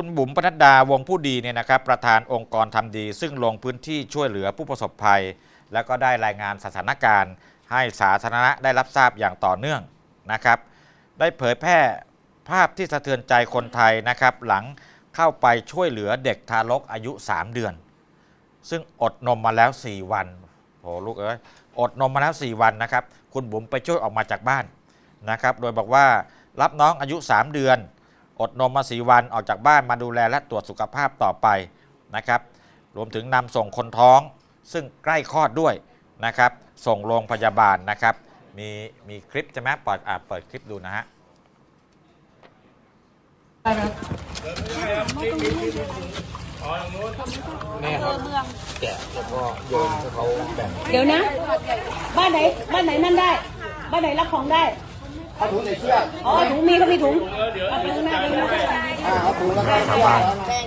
คุณบุ๋มปนัดดาวงผู้ดีเนี่ยนะครับประธานองค์กรทำดี ซึ่งลงพื้นที่ช่วยเหลือผู้ประสบภัย แล้วก็ได้รายงานสถานการณ์ ให้สาธารณะได้รับทราบอย่างต่อเนื่องนะครับ ได้เผยแพร่ภาพที่สะเทือนใจคนไทยนะครับ หลังเข้าไปช่วยเหลือเด็กทารกอายุ 3 เดือน ซึ่งอดนมมาแล้ว 4 วันโหลูกเอ้ยอดนมมาแล้ว 4 วันนะครับ คุณบุ๋มไปช่วยออกมาจากบ้านนะครับ โดยบอกว่ารับน้องอายุ 3 เดือน อดนมมา4วันออกจากบ้านมาดูแลและตรวจสุขภาพต่อไปนะครับ รวมถึงนำส่งคนท้อง ซึ่งใกล้คลอดด้วยนะครับ ส่งโรงพยาบาลนะครับ มีมีคลิปใช่ไหมเปิดอะเปิดคลิปดูนะฮะแม่ครับแกะแล้วก็โยนให้เขาแบ่ง เดี๋ยวนะ บ้านไหน บ้านไหนนั่นได้ บ้านไหนรับของได้ เอาถุงใส่เสื้ออ๋อถุงมีก็มีถุงเอาไปข้างหน้าไปข้างหน้าอ่าเอาถุงแล้วก็เสื้อ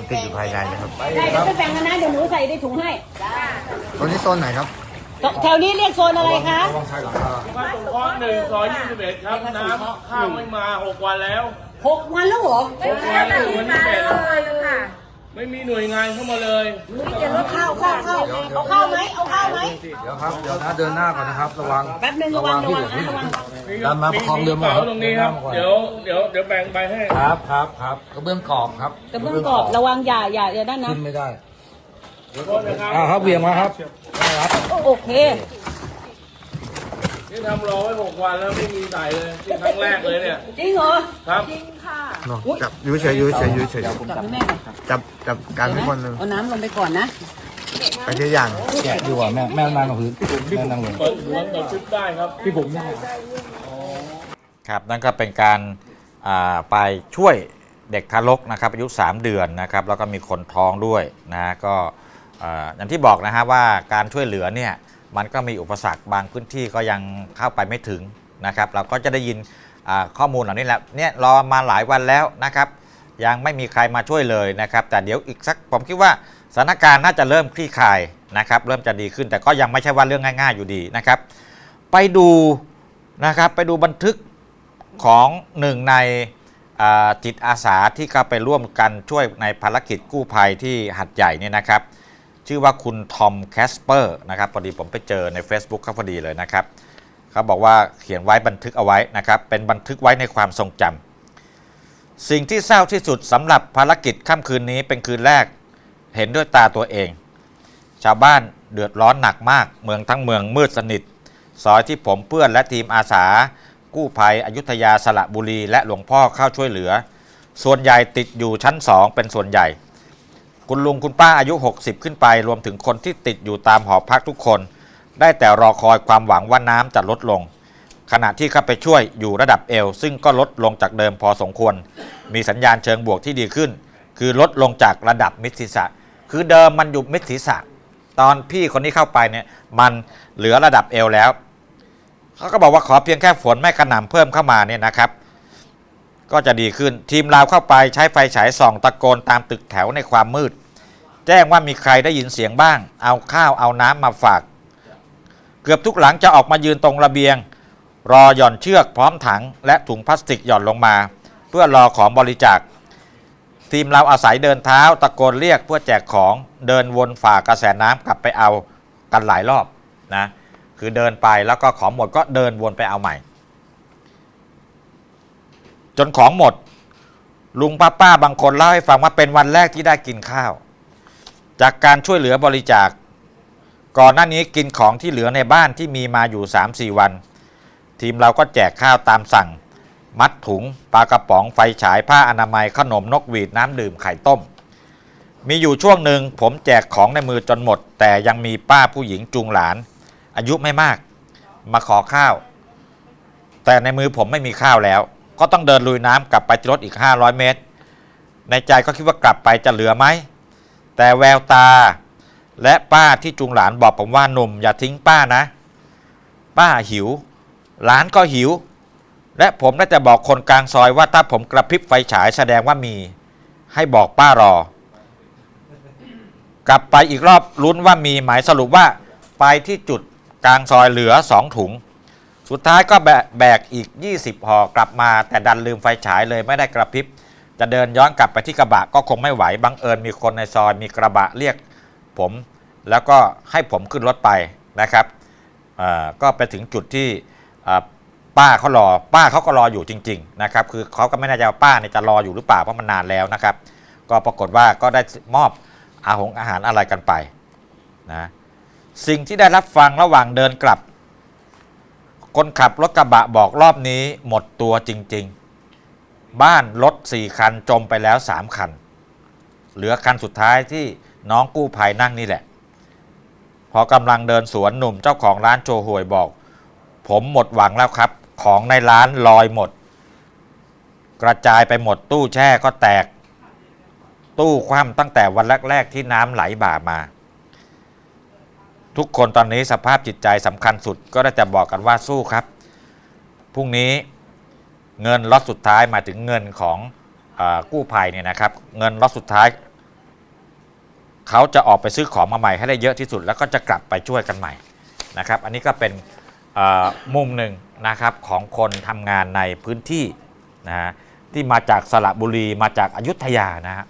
ติดอยู่ภายในนะครับได้เดี๋ยวไปแบ่งกันนะเดี๋ยวหนูใส่ในถุงให้ตอนนี้โซนไหนครับ แถวนี้เรียกโซนอะไรคะระวังชายหลังคาบ้านสงเคราะห์หนึ่งซอยยี่สิบเอ็ดครับน้ำข้าวไม่มาหกวันแล้วหกวันแล้วเหรอหกวันถึงวันที่แปด ไม่มีหน่วยงานเข้ามาเลยข้าวข้าวข้าวเอาข้าวไหมเอาข้าวไหมเดี๋ยวครับ เดี๋ยวนะเดินหน้าก่อนนะครับ ระวัง แป๊บนึงระวังระวังนะระวังดันมาประคองเรือมาเป๋าตรงนี้ครับ เดี๋ยว เดี๋ยว เดี๋ยวแบ่งไปให้ ครับครับครับกระเบื้องกรอบครับกระเบื้องกรอบระวังอย่าอย่าอย่าด้านนะ ขึ้นไม่ได้โทษนะครับอ่าครับเบี่ยงมาครับได้ครับโอเคนี่ทำรอไว้หกวันแล้วไม่มีใส่เลยที่ครั้งแรกเลยเนี่ย จริงเหรอ ครับ จับยูเฉยยูเฉยยูเฉยจับให้แม่ก่อนจับจับการให้คนหนึ่งเอาน้ำลงไปก่อนนะไปทีละอย่าง แกะดีกว่าแม่แม่นั่งกับพื้นแม่นั่งลงเปิดหัวเปิดชุดได้ครับพี่ผมยังครับนั่นก็เป็นการอ่าไปช่วยเด็กทารกนะครับอายุ 3 เดือนนะครับแล้วก็มีคนท้องด้วยนะก็อ่าอย่างที่บอกนะฮะว่าการช่วยเหลือเนี่ยมันก็มีอุปสรรคบางพื้นที่ก็ยังเข้าไปไม่ถึงนะครับเราก็จะได้ยินอ่า ข้อมูลเหล่านี้แหละเนี่ยรอมาหลายวันแล้วนะครับ ยังไม่มีใครมาช่วยเลยนะครับ แต่เดี๋ยวอีกสักผมคิดว่าสถานการณ์น่าจะเริ่มคลี่คลายนะครับ เริ่มจะดีขึ้นแต่ก็ยังไม่ใช่ว่าเรื่องง่าย ๆอยู่ดีนะครับ ไปดูนะครับไปดูบันทึกของหนึ่งในจิตอาสาที่เข้าไปร่วมกันช่วยในภารกิจกู้ภัยที่หัดใหญ่เนี่ยนะครับ ชื่อว่าคุณทอมแคสเปอร์นะครับพอดีผมไปเจอใน Facebook เขาพอดีเลยนะครับ เขาบอกว่าเขียนไว้บันทึกเอาไว้นะครับเป็นบันทึกไว้ในความทรงจำสิ่งที่เศร้าที่สุดสำหรับภารกิจค่ำคืนนี้เป็นคืนแรกเห็นด้วยตาตัวเอง ชาวบ้านเดือดร้อนหนักมาก เมืองทั้งเมืองมืดสนิทซอยที่ผมเพื่อนและทีมอาสา กู้ภัยอยุธยาสระบุรี และหลวงพ่อเข้าช่วยเหลือ ส่วนใหญ่ติดอยู่ชั้น2เป็นส่วนใหญ่ คุณลุงคุณป้าอายุ 60 ขึ้นไป รวมถึงคนที่ติดอยู่ตามหอพักทุกคน ได้แต่รอคอยความหวังว่าน้ำจะลดลง ขณะที่เข้าไปช่วยอยู่ระดับเอว ซึ่งก็ลดลงจากเดิมพอสมควร มีสัญญาณเชิงบวกที่ดีขึ้น คือลดลงจากระดับมิดศีรษะ คือเดิมมันอยู่มิดศีรษะ ตอนพี่คนนี้เข้าไปเนี่ยมันเหลือระดับเอวแล้วเขาก็บอกว่าขอเพียงแค่ฝนไม่กระหน่ำเพิ่มเข้ามาเนี่ยนะครับก็จะดีขึ้นทีมเราเข้าไปใช้ไฟฉายส่องตะโกนตามตึกแถวในความมืด แจ้งว่ามีใครได้ยินเสียงบ้าง เอาข้าวเอาน้ำมาฝาก เกือบทุกหลังจะออกมายืนตรงระเบียง รอหย่อนเชือกพร้อมถังและถุงพลาสติกหย่อนลงมา เพื่อรอของบริจาค ทีมเราอาศัยเดินเท้าตะโกนเรียกเพื่อแจกของเดินวนฝ่ากระแสน้ำกลับไปเอากันหลายรอบนะคือเดินไปแล้วก็ของหมดก็เดินวนไปเอาใหม่ จนของหมด ลุงป้าป้าบางคนเล่าให้ฟังว่าเป็นวันแรกที่ได้กินข้าว จากการช่วยเหลือบริจาค ก่อนหน้านี้กินของที่เหลือในบ้านที่มีมาอยู่ 3-4 วัน ทีมเราก็แจกข้าวตามสั่ง มัดถุงปลากระป๋องไฟฉายผ้าอนามัยขนมนกหวีดน้ำดื่มไข่ต้ม มีอยู่ช่วงหนึ่งผมแจกของในมือจนหมด แต่ยังมีป้าผู้หญิงจูงหลาน อายุไม่มาก มาขอข้าว แต่ในมือผมไม่มีข้าวแล้ว ก็ต้องเดินลุยน้ำกลับไปที่รถอีก 500 เมตร ในใจก็คิดว่ากลับไปจะเหลือไหมแต่แววตา และป้าที่จูงหลานบอกผมว่าหนุ่มอย่าทิ้งป้านะ ป้าหิว หลานก็หิว และผมได้แต่บอกคนกลางซอยว่าถ้าผมกระพริบไฟฉายแสดงว่ามี ให้บอกป้ารอ กลับไปอีกรอบลุ้นว่ามีหมายสรุปว่าไปที่จุดกลางซอยเหลือสองถุง สุดท้ายก็แบกแบกอีก 20ห่อกลับมาแต่ดันลืมไฟฉายเลยไม่ได้กระพริบจะเดินย้อนกลับไปที่กระบะก็คงไม่ไหวบังเอิญมีคนในซอยมีกระบะเรียก ผมแล้วก็ให้ผมขึ้นรถไปนะครับก็ไปถึงจุดที่ป้าเขารอ ป้าเขาก็รออยู่จริง ๆ นะครับ คือเขาก็ไม่แน่ใจว่าป้าเนี่ยจะรออยู่หรือเปล่าเพราะมันนานแล้วนะครับ ก็ปรากฏว่าก็ได้มอบอาหงอาหารอะไรกันไปนะสิ่งที่ได้รับฟังระหว่างเดินกลับ คนขับรถกระบะบอกรอบนี้หมดตัวจริง ๆ บ้านรถสี่คันจมไปแล้วสามคัน เหลือคันสุดท้ายที่ น้องกู้ภัยนั่งนี่แหละ พอกำลังเดินสวนหนุ่มเจ้าของร้านโจห่วยบอก ผมหมดหวังแล้วครับ ของในร้านลอยหมด กระจายไปหมดตู้แช่ก็แตก ตู้คว่ำตั้งแต่วันแรกๆที่น้ำไหลบ่ามา ทุกคนตอนนี้สภาพจิตใจสำคัญสุดก็ได้แต่บอกกันว่าสู้ครับพรุ่งนี้เงินล็อตสุดท้ายมาถึงเงินของอกู้ภัยเนี่ยนะครับ เงินล็อตสุดท้าย เขาจะออกไปซื้อของมาใหม่ให้ได้เยอะที่สุด แล้วก็จะกลับไปช่วยกันใหม่นะครับ อันนี้ก็เป็นมุมหนึ่งนะครับของคนทำงานในพื้นที่นะฮะที่มาจากสระบุรีมาจากอายุทยานะฮะ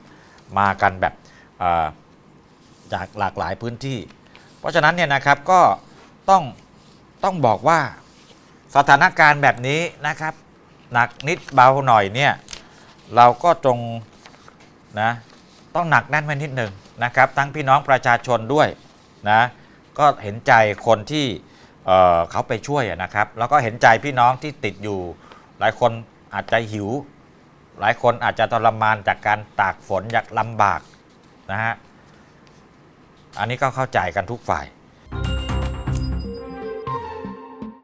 มากันแบบจากหลากหลายพื้นที่ เพราะฉะนั้นเนี่ยนะครับก็ต้องต้องบอกว่าสถานการณ์แบบนี้นะครับ หนักนิดเบาหน่อยเนี่ยเราก็จงนะต้องหนักแน่นไว้นิดหนึ่ง นะครับ ทั้งพี่น้องประชาชนด้วยนะก็เห็นใจคนที่เเขาไปช่วยนะครับ แล้วก็เห็นใจพี่น้องที่ติดอยู่ หลายคนอาจจะหิว หลายคนอาจจะทรมานจากการตากฝนอยากลำบากนะฮะอันนี้ก็เข้าใจกันทุกฝ่าย